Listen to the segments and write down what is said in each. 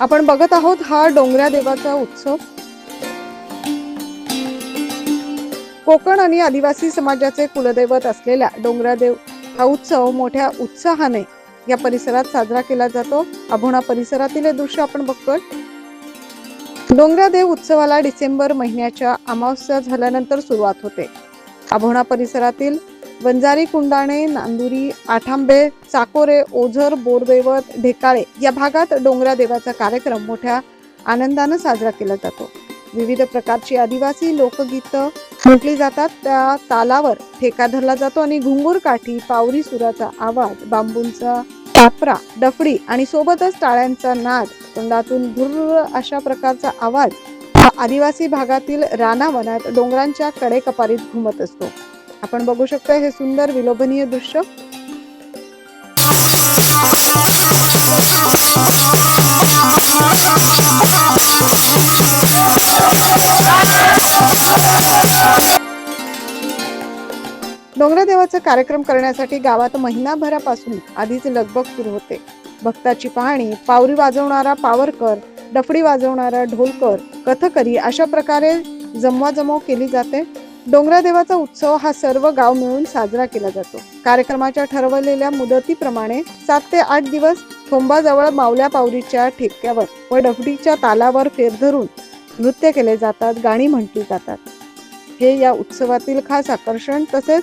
आपण बघत आहोत हा डोंगऱ्या देवाचा उत्सव. कोकण आणि आदिवासी समाजाचे कुलदैवत असलेल्या डोंगरादेव हा उत्सव मोठ्या उत्साहाने या परिसरात साजरा केला जातो. अभोणा परिसरातील हे दृश्य आपण बघतोय. डोंगरादेव उत्सवाला डिसेंबर महिन्याच्या अमावस्या झाल्यानंतर सुरुवात होते. अभोणा परिसरातील वंजारी कुंडाणे नांदुरी आठांबे चाकोरे ओझर बोरदैवत ढेकाळे या भागात डोंगरा देवाचा कार्यक्रम मोठ्या आनंदानं साजरा केला जातो. विविध प्रकारची आदिवासी लोकगीतं म्हटली जातात. त्या तालावर ठेका धरला जातो आणि घुंगूर काठी पावरी सुराचा आवाज बांबूंचा पापरा डफडी आणि सोबतच टाळ्यांचा नाद तोंडातून भुर्र अशा प्रकारचा आवाज हा आदिवासी भागातील रानावनात डोंगरांच्या कडेकपारीत घुमत असतो. आपण बघू शकतो हे सुंदर विलोभनीय दृश्य. डोंगरदेवाचा कार्यक्रम करण्यासाठी गावात महिनाभरापासून आधीच लगबग सुरू होते. भक्ताची पाहणी पावरी वाजवणारा पावरकर डफडी वाजवणारा ढोलकर कथकरी अशा प्रकारे जमवाजमव केली जाते. डोंगरादेवाचा उत्सव हा सर्व गाव मिळून साजरा केला जातो. कार्यक्रमाच्या ठरवलेल्या मुदतीप्रमाणे सात ते आठ दिवस थोंबाजवळ मावल्या पावरीच्या ठेक्यावर व डफडीच्या तालावर फेर धरून नृत्य केले जातात गाणी म्हटली जातात. हे या उत्सवातील खास आकर्षण तसेच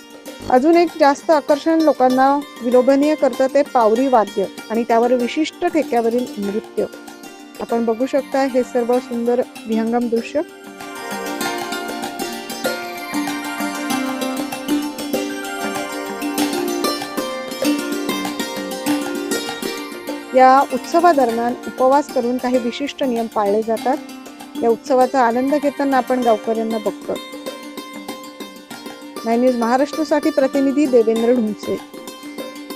अजून एक जास्त आकर्षण लोकांना विलोभनीय करतं ते पावरी वाद्य आणि त्यावर विशिष्ट ठेक्यावरील नृत्य. आपण बघू शकता हे सर्व सुंदर विहंगम दृश्य या उत्सवादरम्यान उपवास करून काही विशिष्ट नियम पाळले जातात. या उत्सवाचा आनंद घेताना आपण गावकऱ्यांना बघतो. नाय न्यूज महाराष्ट्रासाठी प्रतिनिधी देवेंद्र ढुंसे